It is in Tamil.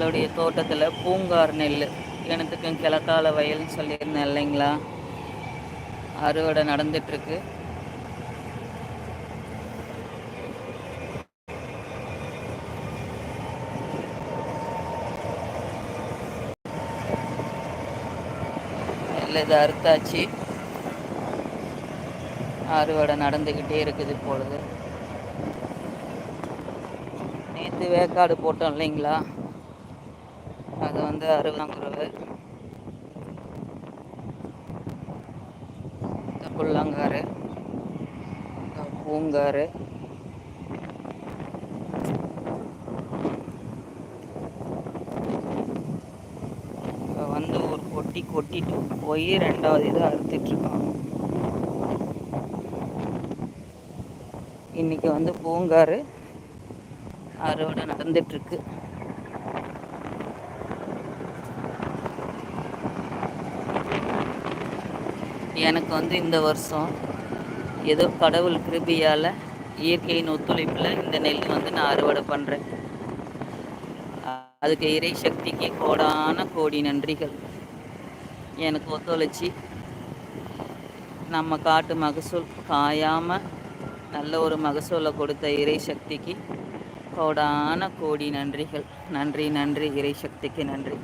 எங்களுடைய தோட்டத்தில் பூங்கார் நெல் எனத்துக்கும் கிழக்கால வயல்னு சொல்லியிருந்தேன் இல்லைங்களா? அறுவடை நடந்துட்டுருக்கு. இல்லை இதை அறுத்தாச்சு. அறுவடை நடந்துக்கிட்டே இருக்குது இப்பொழுது. நேற்று வேக்காடு போட்டோம் இல்லைங்களா? அது வந்து அறுபதாங்குருவு புள்ளங்காரு பூங்காரு இப்போ வந்து ஒரு கொட்டி கொட்டிட்டு போய் ரெண்டாவது இது அறுத்துட்ருக்காங்க. இன்னைக்கு வந்து பூங்காரு அறுவடை நடந்துட்டுருக்கு எனக்கு வந்து இந்த வருஷம் ஏதோ கடவுள் கிருபியால் இயற்கையின் ஒத்துழைப்பில் இந்த நெல் வந்து நான் அறுவடை பண்ணுறேன் அதுக்கு இறை சக்திக்கு கோடான கோடி நன்றிகள். எனக்கு ஒத்துழைச்சி நம்ம காட்டு மகசூல் காயாமல் நல்ல ஒரு மகசூலை கொடுத்த இறை சக்திக்கு கோடான கோடி நன்றிகள். நன்றி நன்றி இறை சக்திக்கு நன்றி.